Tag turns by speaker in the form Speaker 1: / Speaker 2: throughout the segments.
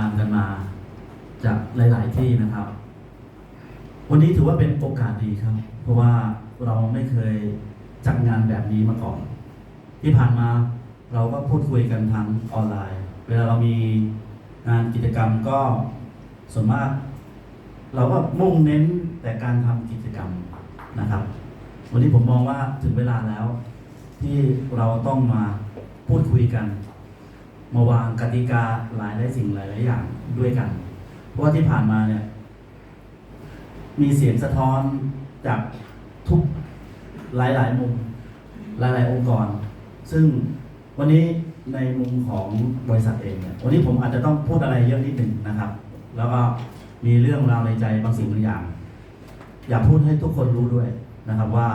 Speaker 1: ตามกันมาจากหลาย ๆ ที่นะครับ วันนี้ถือว่าเป็นโอกาสดีครับ เพราะว่าเราไม่เคยจัดงานแบบนี้มาก่อน ที่ผ่านมาเราก็พูดคุยกันทางออนไลน์ เวลาเรามีงานกิจกรรมก็ส่วนมาก เราก็มุ่งเน้นแต่การทำกิจกรรมนะครับ วันนี้ผมมองว่าถึงเวลาแล้ว ที่เราต้องมาพูดคุยกัน มาวางกติกาหลายหลายสิ่งหลายหลายอย่างด้วยกัน เพราะว่าที่ผ่านมาเนี่ย มีเสียงสะท้อนจากทุกหลายหลายมุม หลายหลายองค์กร ซึ่งวันนี้ในมุมของบริษัทเองเนี่ยวันนี้ผมอาจจะต้องพูดอะไรเยอะนิดหนึ่งนะครับ แล้วก็มีเรื่องราวในใจบางสิ่งบางอย่าง อยากพูดให้ทุกคนรู้ด้วยนะครับว่า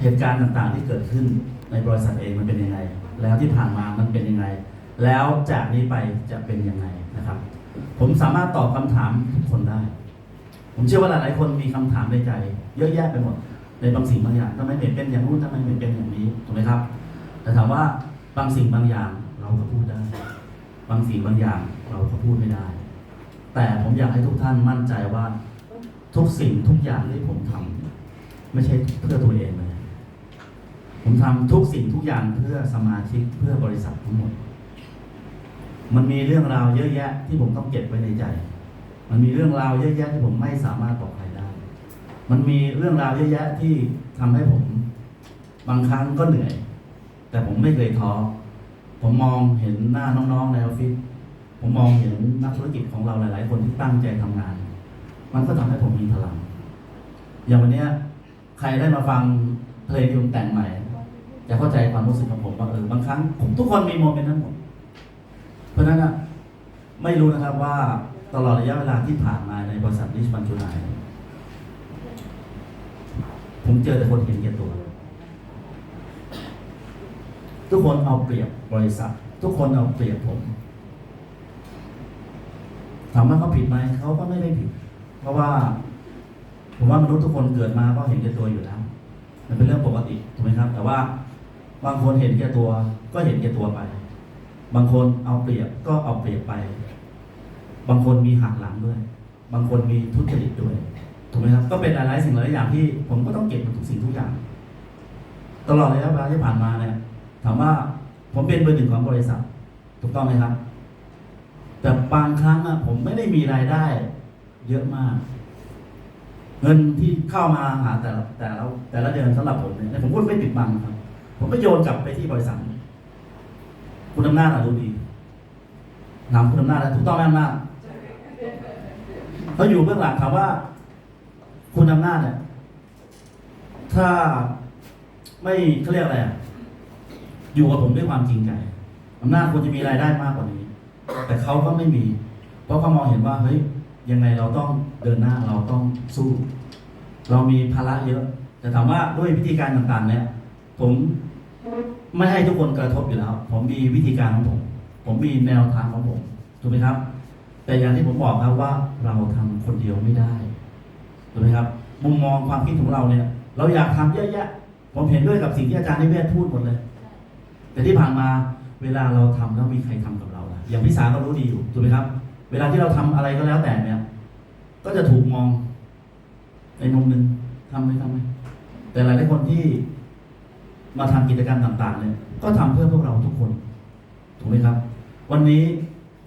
Speaker 1: เหตุการณ์ต่างๆที่เกิดขึ้น ในบริษัทเองมันเป็นยังไง แล้วที่ผ่านมามันเป็นยังไง แล้วจากนี้ไปจะเป็นยังไงนะครับ ผมสามารถตอบคำถามทุกคนได้ ผมเชื่อว่าหลายๆคนมีคำถามในใจ เยอะแยะไปหมด ในบางสิ่งบางอย่างทำไมไม่เป็นอย่างนู้นทำไมไม่เป็นอย่างนี้ถูกไหมครับ แต่ถามว่าบางสิ่งบางอย่างเราก็พูดได้ บางสิ่งบางอย่างเราก็พูดไม่ได้ แต่ผมอยากให้ทุกท่านมั่นใจว่าทุกสิ่งทุกอย่างที่ผมทำไม่ใช่เพื่อตัวเองเลย ผมทำทุกสิ่งทุกอย่างเพื่อสมาชิกเพื่อบริษัททั้งหมด มันมีเรื่องราวเยอะแยะที่ผมต้องเก็บไว้ในใจ มันมีเรื่องราวเยอะแยะที่ผมไม่สามารถบอกใครได้ มันมีเรื่องราวเยอะแยะที่ทำให้ผม บางครั้งก็เหนื่อย แต่ผมไม่เคยท้อ ผมมองเห็นหน้าน้องๆในออฟฟิศ ผมมองเห็นนักธุรกิจของเราหลาย ๆ คนที่ตั้งใจทำงาน มันก็ทำให้ผมมีพลัง อย่างวันนี้ใครได้มาฟังเพลงที่ผมแต่งใหม่ จะเข้าใจความรู้สึกของผมว่าเออบางครั้งผมทุกคนมีโมเมนต์นั้นหมด เพราะฉะนั้นอะไม่รู้นะครับว่าตลอดระยะเวลาที่ผ่านมาในบริษัทนิชมันจูไนผมเจอแต่คนเห็นแก่ตัว ทุกคนเอาเปรียบบริษัท ทุกคนเอาเปรียบผมถามว่าเขาผิดไหมเขาก็ไม่ได้ผิด เพราะว่า ผมว่ามนุษย์ทุกคนเกิดมาก็เห็นแก่ตัวอยู่แล้วมันเป็นเรื่องปกติถูกไหมครับ แต่ว่า บางคนเห็นแก่ตัวก็เห็นแก่ตัวไป บางคนเอาเปรียบก็เอาเปรียบไป บางคนมีหักหลังด้วย บางคนมีทุจริตด้วยถูกไหมครับ ก็เป็นหลายๆสิ่งหลายๆอย่างที่ผมก็ต้องเก็บมันทุกสิ่งทุกอย่าง ตลอดระยะเวลาที่ผ่านมาเนี่ยถามว่าผมเป็นเบอร์หนึ่งของบริษัท ถูกต้องไหมครับ แต่บางครั้งอะผมไม่ได้มีรายได้ เยอะมาก เงินที่เข้ามาหาแต่ละแต่ละแต่ละเดือนสำหรับผมเนี่ยผมพูดไม่ปิดบังครับ ผมก็โยนกลับไปที่บริษัท คุณอำนาจอะรู้ดีนำคุณอำนาจแล้วถูกต้องไหมอำนาจเขาอยู่เบื้องหลังถามว่า คุณอำนาจเนี่ยถ้าไม่เขาเรียกอะไรอะอยู่กับผมด้วยความจริงใจอำนาจควรจะมีรายได้มากกว่านี้ แต่เขาก็ไม่มี เพราะเขามองเห็นว่าเฮ้ยยังไงเราต้องเดินหน้าเราต้องสู้ เรามีภาระเยอะ แต่ถามว่าด้วยวิธีการต่างๆ เนี่ย ผม ไม่ให้ทุกคนกระทบอยู่แล้ว ผมมีวิธีการของผม ผมมีแนวทางของผมถูกไหมครับ แต่อย่างที่ผมบอกครับว่าเราทำคนเดียวไม่ได้ถูกไหมครับ มุมมองความคิดของเราเนี่ย เราอยากทำเยอะแยะ ผมเห็นด้วยกับสิ่งที่อาจารย์นิเวศพูดหมดเลย แต่ที่ผ่านมาเวลาเราทำแล้วมีใครทำกับเราล่ะอย่างพี่สาก็รู้ดีอยู่ถูกไหมครับ เวลาที่เราทำอะไรก็แล้วแต่เนี่ย ก็จะถูกมองในมุมหนึ่งทำไหมทำไหมแต่หลายๆคนที่ มาทำกิจกรรมต่าง ๆ เนี่ย ก็ทำเพื่อพวกเราทุกคน ถูกไหมครับ วันนี้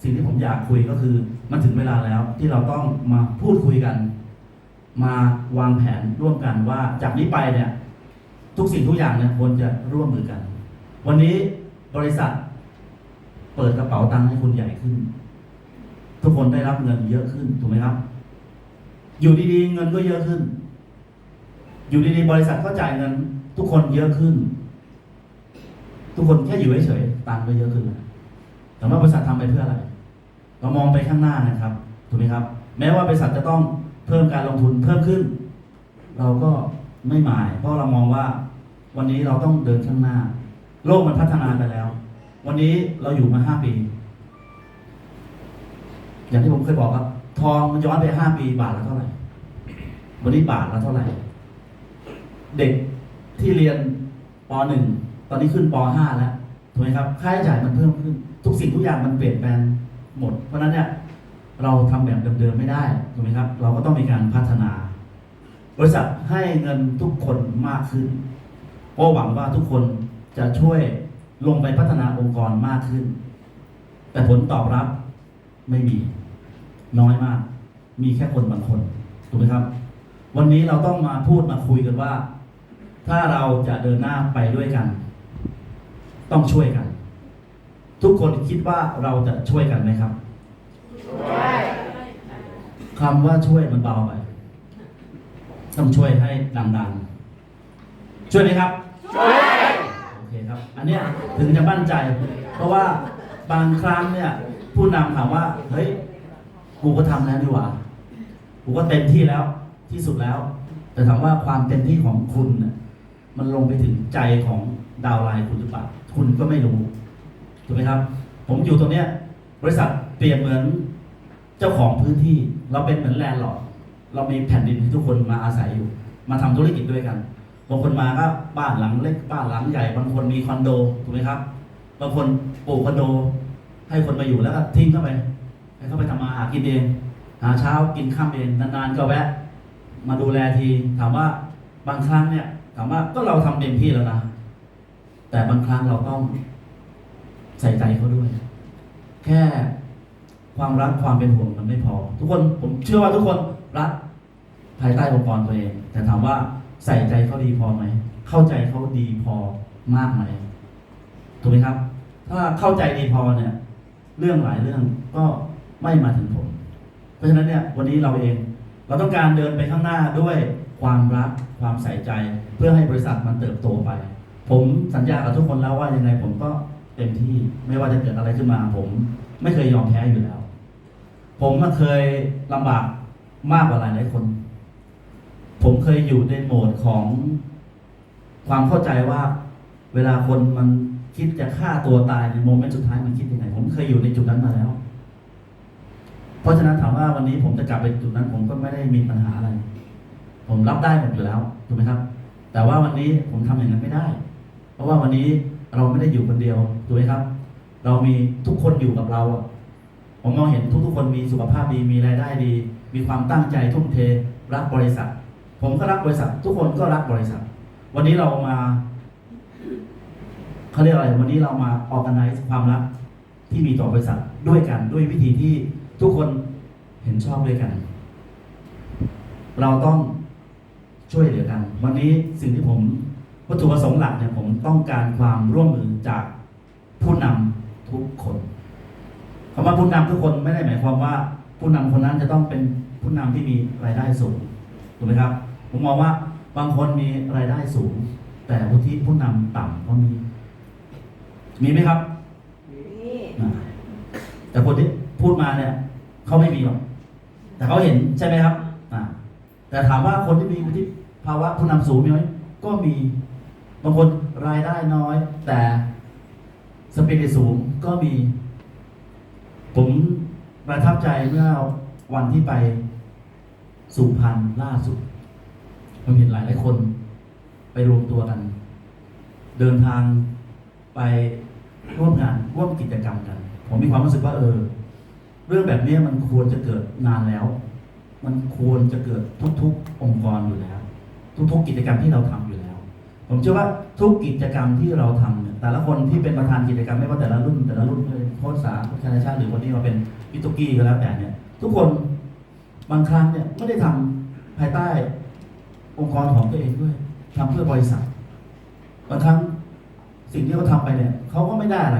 Speaker 1: สิ่งที่ผมอยากคุยก็คือมันถึงเวลาแล้ว ที่เราต้องมาพูดคุยกัน มาวางแผนร่วมกันว่าจากนี้ไปเนี่ย ทุกสิ่งทุกอย่างเนี่ยควรจะร่วมมือกัน วันนี้บริษัท เปิดกระเป๋าตังค์ให้คุณใหญ่ขึ้น ทุกคนได้รับเงินเยอะขึ้นถูกไหมครับ อยู่ดีๆ เงินก็เยอะขึ้น อยู่ดีๆบริษัทก็จ่ายเงิน ทุกคนเยอะขึ้น ทุกคนแค่อยู่เฉยๆตังค์ก็เยอะขึ้นนะแต่ว่าบริษัททำไปเพื่ออะไร เรามองไปข้างหน้านะครับ ถูกไหมครับ แม้ว่าบริษัทจะต้องเพิ่มการลงทุนเพิ่มขึ้น เราก็ไม่หมาย เพราะเรามองว่า วันนี้เราต้องเดินข้างหน้า โลกมันพัฒนาไปแล้ว วันนี้เราอยู่มาห้าปี อย่างที่ผมเคยบอกครับ ทองมันย้อนไปห้าปีบาทละเท่าไหร่ วันนี้บาทละเท่าไหร่ เด็กที่เรียนปหนึ่ง ตอนนี้ขึ้นปห้าแล้วถูกไหมครับค่าใช้จ่ายมันเพิ่มขึ้น ทุกสิ่งทุกอย่างมันเปลี่ยนแปลงหมด เพราะฉะนั้นเนี่ยเราทำแบบเดิมๆไม่ได้ถูกไหมครับ เราก็ต้องมีการพัฒนา บริษัทให้เงินทุกคนมากขึ้นเพราะหวังว่าทุกคนจะช่วยลงไปพัฒนาองค์กรมากขึ้น แต่ผลตอบรับไม่มีน้อยมาก มีแค่คนบางคนถูกไหมครับ วันนี้เราต้องมาพูดมาคุยกันว่า ถ้าเราจะเดินหน้าไปด้วยกัน ต้องช่วยกัน ทุกคนคิดว่าเราจะช่วยกันไหมครับคำว่าช่วยมันเบาไปต้องช่วยให้ดังๆ ช่วยไหมครับ ช่วยโอเคครับ อันเนี้ยถึงจะมั่นใจ เพราะว่าบางครั้งเนี่ย ผู้นำถามว่า เฮ้ย กูก็ทำแล้วดีกว่า กูก็เต็มที่แล้วที่สุดแล้ว แต่ถามว่าความเต็มที่ของคุณเนี่ยมันลงไปถึงใจของดาวไลน์คุณหรือเปล่า คุณก็ไม่รู้ถูกไหมครับ ผมอยู่ตรงเนี้ย บริษัทเปรียบเหมือนเจ้าของพื้นที่ เราเป็นเหมือนแลนด์ลอร์ดเรามีแผ่นดินที่ทุกคนมาอาศัยอยู่ มาทำธุรกิจด้วยกันบางคนมาก็บ้านหลังเล็กบ้านหลังใหญ่ บางคนมีคอนโดถูกไหมครับ บางคนปลูกคอนโด ให้คนมาอยู่แล้วก็ทิ้งเข้าไปให้เขาไปทำมาหากินเองหาเช้ากินข้ามเองนานๆก็แวะ มาดูแลทีถามว่าบางครั้งเนี่ยถามว่าก็เราทำเต็มที่แล้วนะ แต่บางครั้งเราต้องใส่ใจเขาด้วย แค่ความรักความเป็นห่วงมันไม่พอ ทุกคนผมเชื่อว่าทุกคนรักภายใต้องค์กรตัวเอง แต่ถามว่าใส่ใจเขาดีพอไหม เข้าใจเขาดีพอมากไหมถูกไหมครับ ถ้าเข้าใจดีพอเนี่ย เรื่องหลายเรื่องก็ไม่มาถึงผม เพราะฉะนั้นเนี่ยวันนี้เราเอง เราต้องการเดินไปข้างหน้าด้วยความรักความใส่ใจ เพื่อให้บริษัทมันเติบโตไป ผมสัญญากับทุกคนแล้วว่ายังไงผมก็เต็มที่ไม่ว่าจะเกิดอะไรขึ้นมา ผมไม่เคยยอมแพ้อยู่แล้ว ผมมาเคยลำบากมากกว่าหลายหลายคน ผมเคยอยู่ในโหมดของความเข้าใจว่า เวลาคนมันคิดจะฆ่าตัวตายในโมเมนต์สุดท้ายมันคิดยังไงผมเคยอยู่ในจุดนั้นมาแล้ว เพราะฉะนั้นถามว่าวันนี้ผมจะกลับไปจุดนั้น ผมก็ไม่ได้มีปัญหาอะไร ผมรับได้หมดอยู่แล้วถูกไหมครับ แต่ว่าวันนี้ผมทำอย่างนั้นไม่ได้ ราะว่าวันนี้เราไม่ได้อยู่คนเดียวถูกไหมครับ เรามีทุกคนอยู่กับเราผมมองเห็นทุกๆคนมีสุขภาพดีมีรายได้ดี มีความตั้งใจทุ่มเทรักบริษัท ผมก็รักบริษัท ทุกคนก็รักบริษัท วันนี้เรามาเขาเรียกอะไร วันนี้เรามาออกกันไนความรักที่มีต่อบริษัทด้วยกันด้วยวิธีที่ทุกคนเห็นชอบด้วยกัน เราต้องช่วยเหลือกัน วันนี้สิ่งที่ผม วัตถุประสงค์หลักเนี่ยผมต้องการความร่วมมือจากผู้นำทุกคนคำว่าผู้นำทุกคนไม่ได้หมายความว่า ผู้นำคนนั้นจะต้องเป็นผู้นำที่มีรายได้สูงถูกไหมครับ ผมมองว่าบางคนมีรายได้สูง แต่วุฒิผู้นำต่ำก็มี มีไหมครับอ่าแต่คนที่พูดมาเนี่ยเขาไม่มีหรอกแต่เขาเห็นใช่ไหมครับอ่าแต่ถามว่าคนที่มีวุฒิภาวะผู้นำสูงมีไหมก็มี บางคนรายได้น้อย แต่สปิริตสูงก็มี ผมประทับใจเมื่อวันที่ไปสุพรรณล่าสุดผมเห็นหลายหลายคน ไปรวมตัวกัน เดินทางไปร่วมงานร่วมกิจกรรมกัน ผมมีความรู้สึกว่า เออ เรื่องแบบนี้มันควรจะเกิดนานแล้ว มันควรจะเกิดทุก ๆ องค์กรอยู่แล้ว ทุก ๆ กิจกรรมที่เราทำ ผมเชื่อว่าทุกกิจกรรมที่เราทำเนี่ยแต่ละคนที่เป็นประธานกิจกรรมไม่ว่าแต่ละรุ่น แต่ละรุ่นเลยโค้ชสาโค้ชชาติชาติหรือวันนี้มาเป็นพิตุกี้ก็แล้วแต่เนี่ย ทุกคนบางครั้งเนี่ยไม่ได้ทำภายใต้องค์กรของตัวเองด้วยทำเพื่อบริษัทบางครั้งสิ่งที่เขาทำไปเนี่ยเขาก็ไม่ได้อะไร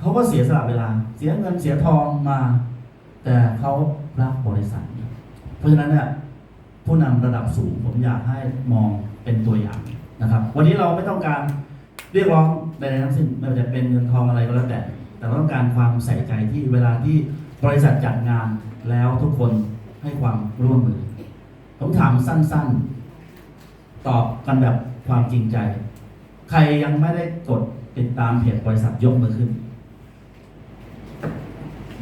Speaker 1: เขาก็เสียสละเวลา เสียเงินเสียทองมา แต่เขารักบริษัท เพราะฉะนั้นเนี่ยผู้นำระดับสูงผมอยากให้มองเป็นตัวอย่าง นะครับ วันนี้เราไม่ต้องการเรียกร้องใดๆทั้งสิ้นไม่ว่าจะเป็นเงินทองอะไรก็แล้วแต่ แต่เราต้องการความใส่ใจที่เวลาที่บริษัทจัดงานแล้วทุกคนให้ความร่วมมือผมถามสั้นๆ ตอบกันแบบความจริงใจ ใครยังไม่ได้กดติดตามเพจบริษัทยกมือขึ้น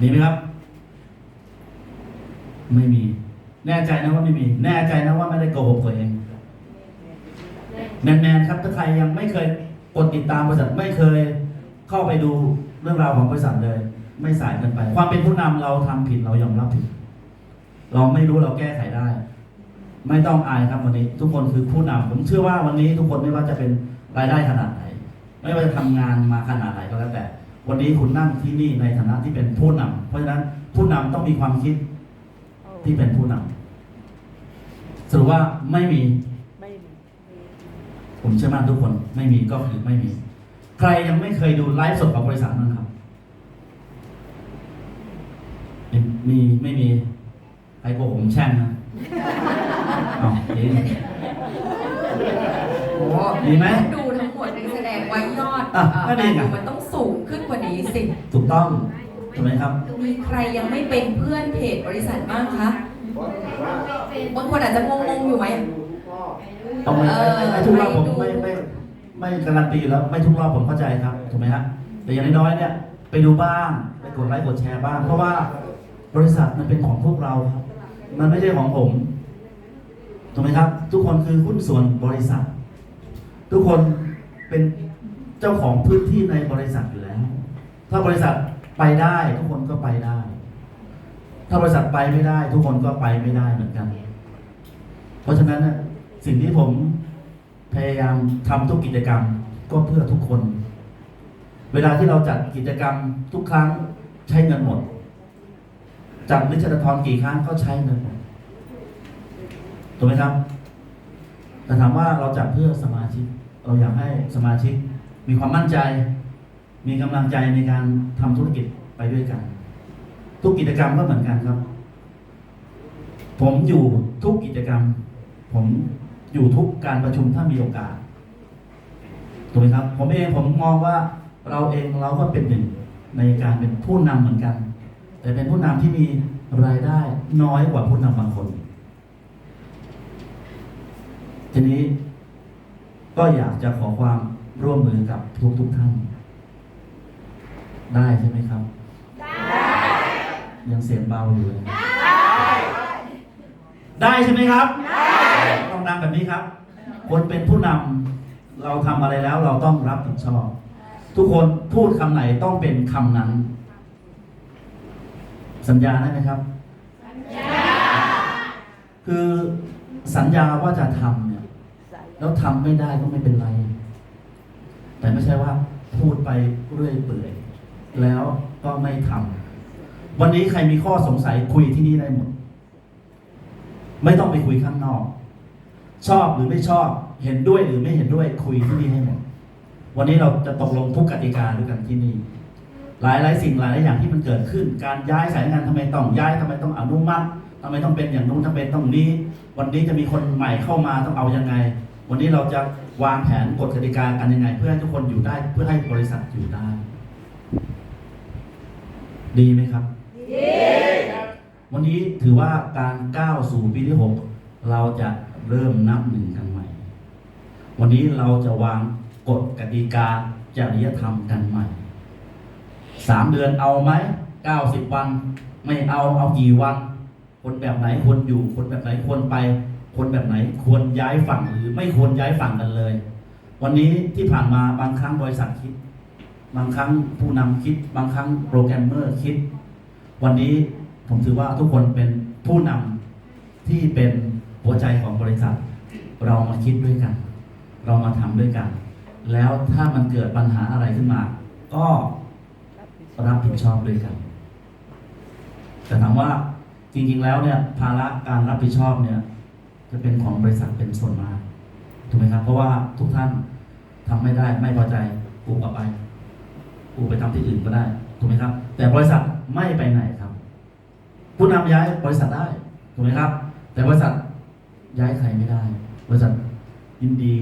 Speaker 1: มีไหมครับ ไม่มี แน่ใจนะว่าไม่มี แน่ใจนะว่าไม่ได้โกหกตัวเอง แมนๆครับถ้าใครยังไม่เคยกดติดตามบริษัทไม่เคยเข้าไปดูเรื่องราวของบริษัทเลย ไม่สายเกินไป ความเป็นผู้นำเราทำผิดเรายอมรับผิด เราไม่รู้เราแก้ไขได้ ไม่ต้องอายครับวันนี้ ทุกคนคือผู้นำผมเชื่อว่าวันนี้ทุกคนไม่ว่าจะเป็นรายได้ขนาดไหน ไม่ว่าจะทำงานมาขนาดไหนก็แล้วแต่ วันนี้คุณนั่งที่นี่ในฐานะที่เป็นผู้นำเพราะฉะนั้นผู้นำต้องมีความคิดที่เป็นผู้นำสรุปว่า
Speaker 2: ไม่มี
Speaker 1: ผมเชื่อมั่นทุกคนไม่มีก็คือไม่มี ใครยังไม่เคยดูไลฟ์สดของบริษัทบ้างครับมีไม่มีใครโกหกผมแช่งนะอ๋อจริง
Speaker 3: โอ้
Speaker 1: มีไหม
Speaker 3: ดูทั้งหมดนี่แสดงว่ายอด
Speaker 1: อะ
Speaker 3: เอ่อ
Speaker 1: ก็ดี
Speaker 3: การ
Speaker 1: ไง
Speaker 3: ดูมันต้องสูงขึ้นกว่านี้สิ
Speaker 1: ถูกต้องถูกไหมครับ
Speaker 3: มีใครยังไม่เป็นเพื่อนเพจบริษัทบ้างคะ บางคนอาจจะงงๆอยู่ไหม
Speaker 1: ต้องไม่
Speaker 3: เออ
Speaker 1: ไม่ไม่ทุกรอบผม
Speaker 3: ไปดู
Speaker 1: ไม่ไม่ไม่การันตีแล้วไม่ทุกรอบผมเข้าใจครับถูกไหมฮะแต่อย่างน้อยๆเนี่ย ไปดูบ้างไปกดไลค์กดแชร์บ้าง เพราะว่าบริษัทมันเป็นของพวกเราครับ มันไม่ใช่ของผมถูกไหมครับ ทุกคนคือหุ้นส่วนบริษัท ทุกคนเป็นเจ้าของพื้นที่ในบริษัทอยู่แล้ว ถ้าบริษัทไปได้ทุกคนก็ไปได้ ถ้าบริษัทไปไม่ได้ ทุกคนก็ไปไม่ได้เหมือนกัน เพราะฉะนั้นน่ะ สิ่งที่ผมพยายามทำทุกกิจกรรมก็เพื่อทุกคน เวลาที่เราจัดกิจกรรมทุกครั้งใช้เงินหมด จัดนิชทรกี่ครั้งก็ใช้เงินหมดถูกไหมครับ แต่ถามว่าเราจัดเพื่อสมาชิก เราอยากให้สมาชิก มีความมั่นใจ มีกำลังใจในการทำธุรกิจไปด้วยกัน ทุกกิจกรรมก็เหมือนกันครับ ผมอยู่ทุกกิจกรรม ผม อยู่ทุกการประชุมถ้ามีโอกาสถูกไหมครับ ผมเองผมมองว่าเราเองเราก็เป็นหนึ่งในการเป็นผู้นำเหมือนกัน แต่เป็นผู้นำที่มีรายได้น้อยกว่าผู้นำบางคน ทีนี้ก็อยากจะขอความร่วมมือกับทุกทุกๆท่าน ได้ใช่ไหมครับ ได้ยังเสียงเบาอยู่เลยได้ใช่ไหมครับต้ นำแบบนี้ครับ คนเป็นผู้นำเราทำอะไรแล้วเราต้องรับผิดชอบ ทุกคนพูดคำไหนต้องเป็นคำนั้น สัญญาได้ไหมครับคือสัญญาว่าจะทำเนี่ย แล้วทำไม่ได้ก็ไม่เป็นไร แต่ไม่ใช่ว่า พูดไปเรื่อยเปื่อยแล้วก็ไม่ทำวันนี้ใครมีข้อสงสัยคุยที่นี่ได้หมด ไม่ต้องไปคุยข้างนอก ชอบหรือไม่ชอบ เห็นด้วยหรือไม่เห็นด้วยคุยที่นี่ให้หมดวันนี้เราจะตกลงทุกกติกาด้วยกันที่นี่ หลายหลายสิ่งหลายหลายอย่างที่มันเกิดขึ้น การย้ายสายงานทำไมต้องย้ายทำไมต้องอนุมัติทำไมต้องเป็นอย่างนู้นทำไมต้องนี้ วันนี้จะมีคนใหม่เข้ามาต้องเอายังไง วันนี้เราจะวางแผนกฎกติกากันยังไง เพื่อให้ทุกคนอยู่ได้ เพื่อให้บริษัทอยู่ได้ ดีไหมครับวันนี้ถือว่าการก้าวสู่ปีที่หกเราจะ เริ่มนับหนึ่งกันใหม่ วันนี้เราจะวางกฎกติกาจริยธรรมกันใหม่สามเดือนเอาไหมเก้าสิบวัน ไม่เอาเอากี่วัน คนแบบไหนควรอยู่ คนแบบไหนควรไป คนแบบไหนควรย้ายฝั่งหรือไม่ควรย้ายฝั่งกันเลย วันนี้ที่ผ่านมาบางครั้งบริษัทคิด บางครั้งผู้นำคิด บางครั้งโปรแกรมเมอร์คิด วันนี้ผมถือว่าทุกคนเป็นผู้นำที่เป็น หัวใจของบริษัท เรามาคิดด้วยกัน เรามาทำด้วยกัน แล้วถ้ามันเกิดปัญหาอะไรขึ้นมา ก็รับผิดชอบด้วยกัน แต่ถามว่าจริง ๆ แล้วเนี่ยภาระการรับผิดชอบเนี่ย จะเป็นของบริษัทเป็นส่วนมากถูกไหมครับ เพราะว่าทุกท่านทำไม่ได้ไม่พอใจกูกลับไปกูไปทำที่อื่นก็ได้ถูกไหมครับ แต่บริษัทไม่ไปไหนครับ ผู้นำย้ายบริษัทได้ถูกไหมครับ แต่บริษัท ย้ายใครไม่ได้ บริษัทยินดี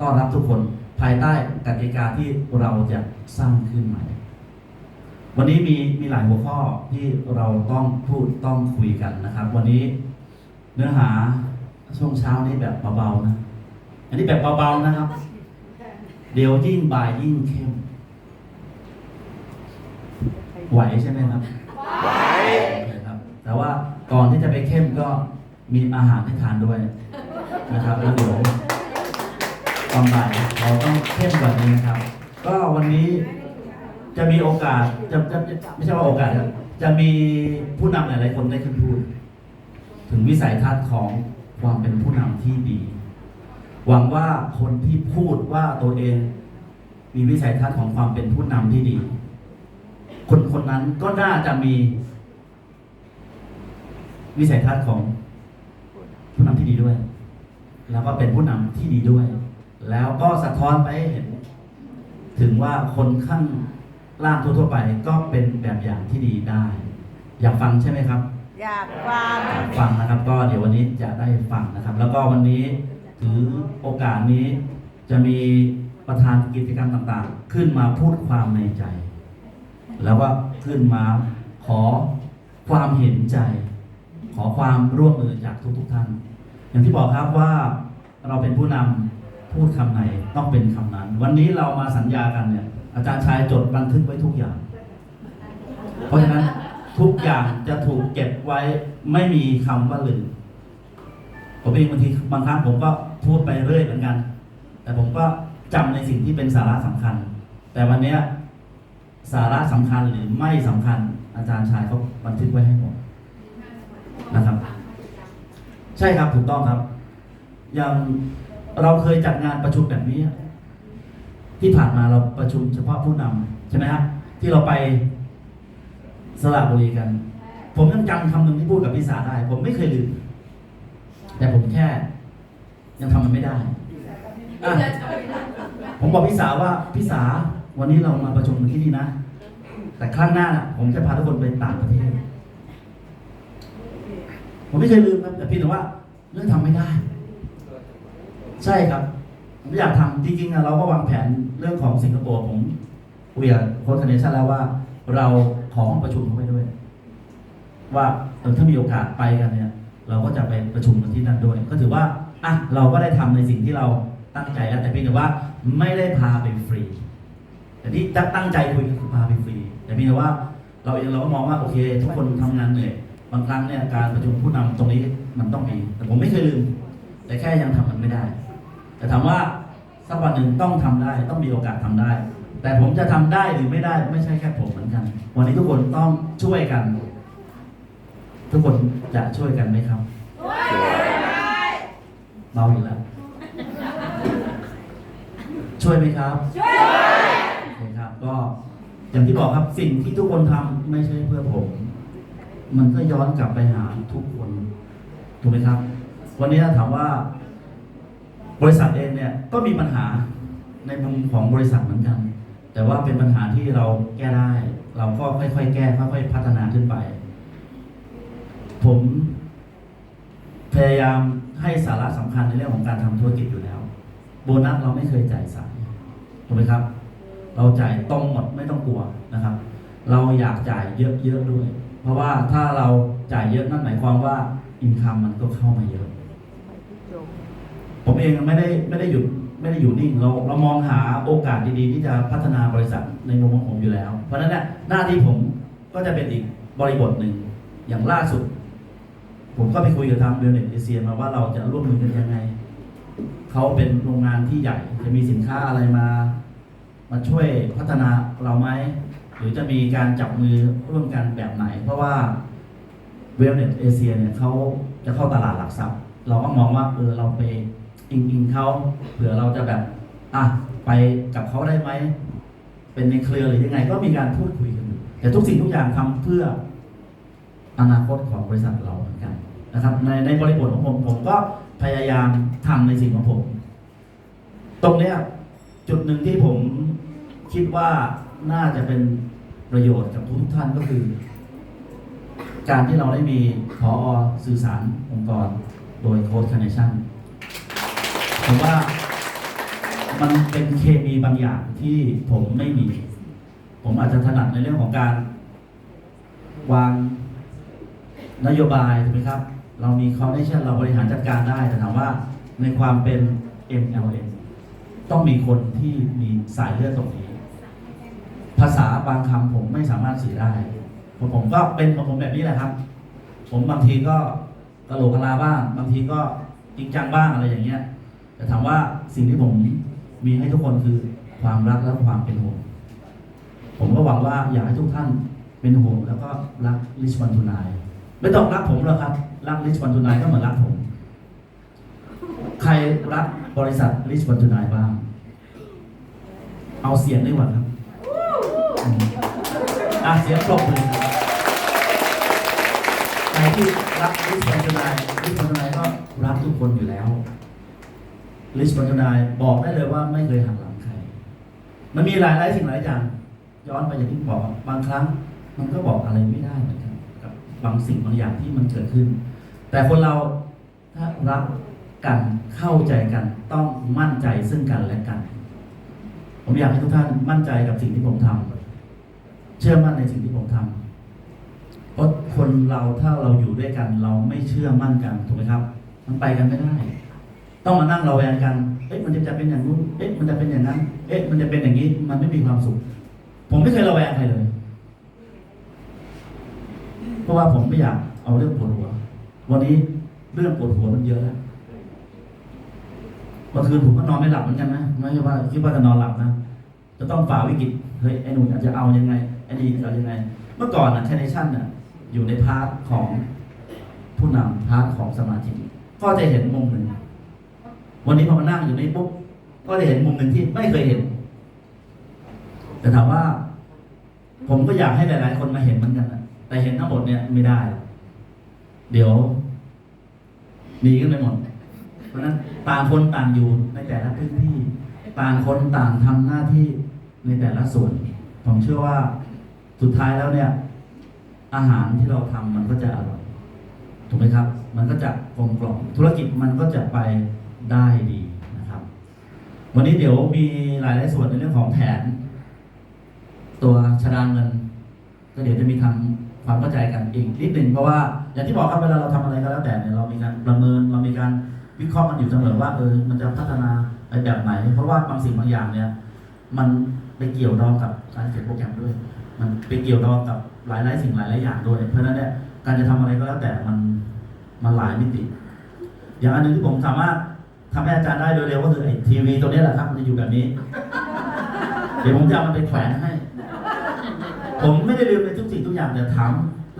Speaker 1: ต้อนรับทุกคนภายใต้กติกาที่เราจะสร้างขึ้นใหม่ วันนี้มีมีหลายหัวข้อที่เราต้องพูดต้องคุยกันนะครับ วันนี้เนื้อหาช่วงเช้านี้แบบเบาๆนะ อันนี้แบบเบาๆนะครับ เดี๋ยวยิ่งบ่ายยิ่งเข้ม ไหวใช่ไหมครับ ไหวครับ แต่ว่าก่อนที่จะไปเข้มก็ มีอาหารให้ทานด้วยนะครับแล้วเดี๋ยวตอนบ่ายเราต้องเข้มกว่านี้นะครับ ก็วันนี้จะมีโอกาสจะจะไม่ใช่ว่าโอกาสครับจะมีผู้นำหลายๆคนได้ขึ้นพูด ถึงวิสัยทัศน์ของความเป็นผู้นำที่ดี หวังว่าคนที่พูดว่าตัวเอง มีวิสัยทัศน์ของความเป็นผู้นำที่ดี คนคนนั้นก็น่าจะมีวิสัยทัศน์ของ นำที่ดีด้วย แล้วก็เป็นผู้นำที่ดีด้วย แล้วก็สะท้อนไปให้เห็น ถึงว่าคนข้างล่างทั่วๆไปก็เป็นแบบอย่างที่ดีได้ อยากฟังใช่ไหมครับ
Speaker 2: อยากฟัง
Speaker 1: อยากฟังนะครับ ก็เดี๋ยววันนี้จะได้ฟังนะครับ แล้วก็วันนี้ถือโอกาสนี้จะมีประธานกิจกรรมต่างๆ ขึ้นมาพูดความในใจ แล้วก็ขึ้นมาขอความเห็นใจ ขอความร่วมมือจากทุกๆท่าน อย่างที่บอกครับว่าเราเป็นผู้นำพูดคำไหนต้องเป็นคำนั้น วันนี้เรามาสัญญากันเนี่ย อาจารย์ชายจดบันทึกไว้ทุกอย่าง เพราะฉะนั้นทุกอย่างจะถูกเก็บไว้ไม่มีคำว่าลืมผมเองบางทีบางครั้งผมก็พูดไปเรื่อยเหมือนกัน แต่ผมก็จำในสิ่งที่เป็นสาระสำคัญ แต่วันนี้สาระสำคัญหรือไม่สำคัญ อาจารย์ชายเขาบันทึกไว้ให้หมดนะครับ ใช่ครับถูกต้องครับ อย่างเราเคยจัดงานประชุมแบบนี้ ที่ผ่านมาเราประชุมเฉพาะผู้นำใช่ไหมครับที่เราไปสระบุรีกัน ผมยังจำคำหนึ่งที่พูดกับพี่สาได้ ผมไม่เคยลืมแต่ผมแค่ ยังทำมันไม่ได้อะผมบอกพี่สาว่าพี่สาวันนี้เรามาประชุมกันที่นี่นะ แต่ครั้งหน้าผมจะพาทุกคนไปต่างประเทศ ผมไม่เคยลืมครับแต่เพี่แต่ว่าเรื่องทำไม่ได้ ใช่ครับผมอยากทำจริงๆอะเราก็วางแผนเรื่องของสิงคโปร์ผมคุยกับโค้ชคเนชั่นแล้วว่า เราของประชุมเขาไปด้วย ว่าเออถ้ามีโอกาสไปกันเนี่ย เราก็จะไปประชุมกันที่นั่นด้วย ก็ถือว่าอะเราก็ได้ทำในสิ่งที่เราตั้งใจแล้วแต่เพียงแต่ว่าไม่ได้พาไปฟรีแต่ที่ตั้งใจคุยก็คือพาไปฟรี แต่เพียงแต่ว่า เราเองเราก็มองว่าโอเค ทุกคนทำงานเหนื่อย บางครั้งเนี่ยการประชุมผู้นำตรงนี้มันต้องมี แต่ผมไม่เคยลืม แต่แค่ยังทำมันไม่ได้ แต่ถามว่าสักวันหนึ่งต้องทำได้ ต้องมีโอกาสทำได้ แต่ผมจะทำได้หรือไม่ได้ไม่ใช่แค่ผมเหมือนกัน วันนี้ทุกคนต้องช่วยกัน ทุกคนจะช่วยกันไหมครับเบาอีกแล้วช่วยไหมครับ ช่วยโอเคครับ ก็อย่างที่บอกครับสิ่งที่ทุกคนทำไม่ใช่เพื่อผม มันก็ย้อนกลับไปหาทุกคนถูกไหมครับ วันนี้ถ้าถามว่า บริษัทเองเนี่ยก็มีปัญหาในมุมของบริษัทเหมือนกัน แต่ว่าเป็นปัญหาที่เราแก้ได้ เราก็ค่อยๆแก้ค่อยๆพัฒนาขึ้นไป ผมพยายามให้สาระสำคัญในเรื่องของการทำธุรกิจอยู่แล้ว โบนัสเราไม่เคยจ่ายสายถูกไหมครับ เราจ่ายตรงหมดไม่ต้องกลัวนะครับ เราอยากจ่ายเยอะๆด้วย เพราะว่าถ้าเราจ่ายเยอะนั่นหมายความว่าอินคัมมันก็เข้ามาเยอะ ผมเองไม่ได้ไม่ได้หยุดไม่ได้อยู่นิ่งเราเรามองหาโอกาสดีๆ ที่จะพัฒนาบริษัทในมุมของผมอยู่แล้ว เพราะฉะนั้นเนี่ยหน้าที่ผมก็จะเป็นอีกบริบทหนึ่งอย่างล่าสุด ผมก็ไปคุยกับทางเบลเน็ตเอเชียมาว่าเราจะร่วมมือกันยังไงเขาเป็นโรงงานที่ใหญ่จะมีสินค้าอะไรมา มาช่วยพัฒนาเราไหม หรือจะมีการจับมือร่วมกันแบบไหน เพราะว่าเวลเน็ตเอเชียเนี่ยเขาจะเข้าตลาดหลักทรัพย์ เราก็มองว่าเออเราไปอิงอิงเขาเผื่อเราจะแบบอะไปกับเขาได้ไหม เป็นในเครือหรือยังไง ก็มีการพูดคุยกันแต่ทุกสิ่งทุกอย่างทำเพื่ออนาคตของบริษัทเราเหมือนกันนะครับ ในในบริบทของผมผมก็พยายามทำในสิ่งของผม ตรงเนี้ยจุดหนึ่งที่ผมคิดว่าน่าจะเป็น ประโยชน์กับทุกท่านก็คือ การที่เราได้มีพอสื่อสารองค์กรโดยโค้ดค n นชั่นผมว่ามันเป็นเคมีบางอย่างที่ผมไม่มี ผมอาจจะถนัดในเรื่องของการ วางนโยบายถูกไหมครับ เรามีคอนเนชั่นเราบริหารจัดการได้ แต่ถามว่าในความเป็น MLM ต้องมีคนที่มีสายเลือดตรงนี้ ภาษาบางคำผมไม่สามารถสื่อได้เพราะผมก็เป็นของผมแบบนี้แหละครับ ผมบางทีก็กระโหลกกะลาบ้าง บางทีก็จริงจังบ้างอะไรอย่างเงี้ย แต่ถามว่าสิ่งที่ผมมีให้ทุกคนคือความรักและความเป็นห่วงผมก็หวังว่าอยากให้ทุกท่านเป็นห่วงแล้วก็รักลิชวันทูนายไม่ต้องรักผมหรอกครับ รักลิชวันทูนายก็เหมือนรักผม ใครรักบริษัทลิชวันทูนายบ้าง เอาเสียงดีกว่าครับ อะเสียงปรบมือครับใครที่รักลิชวันทนายลิชวันทนายก็รักทุกคนอยู่แล้วลิชวันทนายบอกได้เลยว่าไม่เคยหักหลังใคร มันมีหลายหลายสิ่งหลายอย่าง ย้อนไปอย่างที่บอกบางครั้ง มันก็บอกอะไรไม่ได้เหมือนกันกับบางสิ่งบางอย่างที่มันเกิดขึ้น แต่คนเราถ้ารักกันเข้าใจกันต้องมั่นใจซึ่งกันและกัน ผมอยากให้ทุกท่านมั่นใจกับสิ่งที่ผมทำ เชื่อมั่นในสิ่งที่ผมทำเพราะคนเราถ้าเราอยู่ด้วยกัน เราไม่เชื่อมั่นกันถูกไหมครับ มันไปกันไม่ได้ ต้องมานั่งเราแวงกันเอ๊ะมันจะเป็นอย่างนู้นเอ๊ะมันจะเป็นอย่างนั้นเอ๊ะมันจะเป็นอย่างนี้ มันไม่มีความสุข ผมไม่เคยระแวงใครเลย เพราะว่าผมไม่อยากเอาเรื่องปวดหัว วันนี้เรื่องปวดหัวมันเยอะแล้วเมื่อคืนผมก็นอนไม่หลับเหมือนกันนะไม่ใช่ว่าคิดว่าจะนอนหลับนะจะต้องฝ่าวิกฤตเฮ้ยไอ้หนุ่มอาจจะเอายังไง อ้นี่จะเอายังไง เมื่อก่อนนะเทเนชั่นน่ะอยู่ในพาร์ทของผู้นำพาร์ทของสมาชิก็จะเห็นมุมหนึ่ง วันนี้พอมานั่งอยู่ในปุ๊บก็จะเห็นมุมหนึ่งที่ไม่เคยเห็น แต่ถามว่า ผมก็อยากให้หลาย ๆ คนมาเห็นเหมือนกันนะแต่เห็นทั้งหมดเนี่ยไม่ได้ เดี๋ยวหนีกันไปหมด เพราะฉะนั้นต่างคนต่างอยู่ในแต่ละพื้นที่ ต่างคนต่างทำหน้าที่ในแต่ละส่วน ผมเชื่อว่า สุดท้ายแล้วเนี่ย อาหารที่เราทำมันก็จะอร่อยถูกไหมครับ มันก็จะกลมกล่อมธุรกิจมันก็จะไปได้ดีนะครับ วันนี้เดี๋ยวมีหลายหลายส่วนในเรื่องของแผน ตัวชดาเงิน ก็เดี๋ยวจะมีทำความเข้าใจกันอีกนิดหนึ่งเพราะว่าอย่างที่บอกครับเวลาเราทำอะไรก็แล้วแต่เนี่ยเรามีการประเมินเรามีการวิเคราะห์มันอยู่เสมอว่าเออมันจะพัฒนาไปแบบไหน เพราะว่าบางสิ่งบางอย่างเนี่ย มันไปเกี่ยวดองกับการเขียนโปรแกรมด้วย มันไปเกี่ยวดองกับหลายๆสิ่งหลายๆอย่างด้วยเพราะฉะนั้นเนี่ยการจะทำอะไรก็แล้วแต่มันมันหลายมิติ อย่างอันหนึงที่ผมสามารถทำให้อาจารย์ได้โดยเร็วก็คือไอ้ทีวีตัวนี้แหละครับมันจะอยู่แบบนี้ เดี๋ยวผมจะเอามันไปแขวนให้ ผมไม่ได้ลืมในทุกสิ่งทุกอย่างแต่ถาม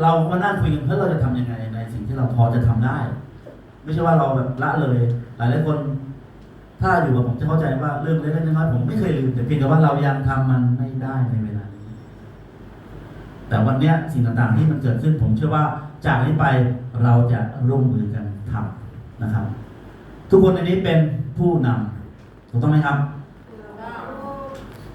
Speaker 1: เรามานั่งคุยกันเพื่อเราจะทำยังไงในสิ่งที่เราพอจะทำได้ ไม่ใช่ว่าเราแบบละเลย หลายหลายคน ถ้าอยู่กับผมจะเข้าใจว่าเรื่องเล็กๆน้อยๆผมไม่เคยลืมแต่เพียงแต่ว่าเรายังทำมันไม่ได้ในเวลา แต่วันนี้สิ่งต่างๆที่มันเกิดขึ้นผมเชื่อว่าจากนี้ไปเราจะร่วมมือกันทำนะครับ ทุกคนในนี้เป็นผู้นำถูกต้องไหมครับ